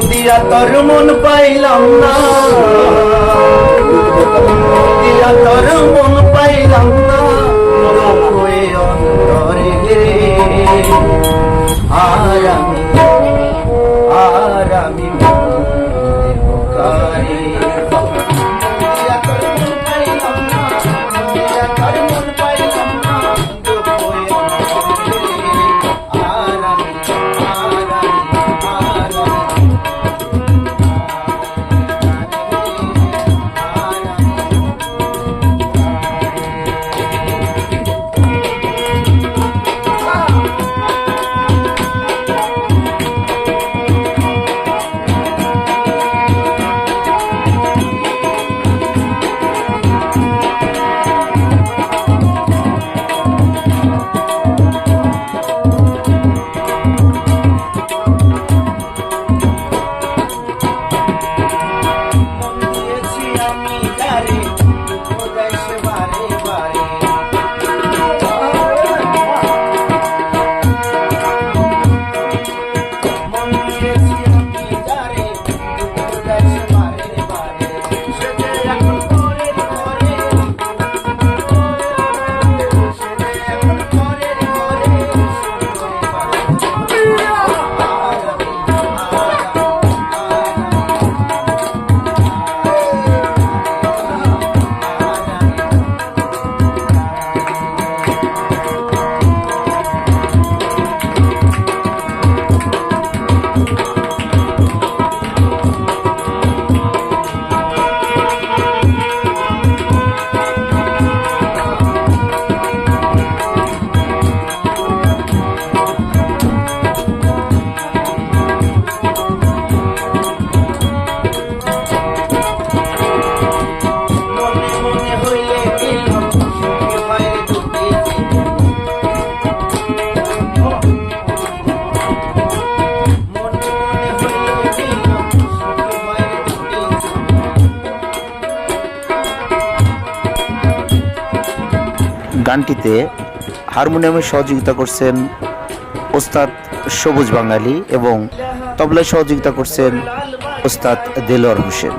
দিয়া তোর মন পাইলাম না। দিয়া তোর মন পাইলাম না। অন্তরে আর আমি আর আমি গানটিতে হারমোনিয়ামে সহযোগিতা করছেন ওস্তাদ সবুজ বাঙালি এবং তবলায় সহযোগিতা করছেন ওস্তাদ দেলোয়ার হোসেন।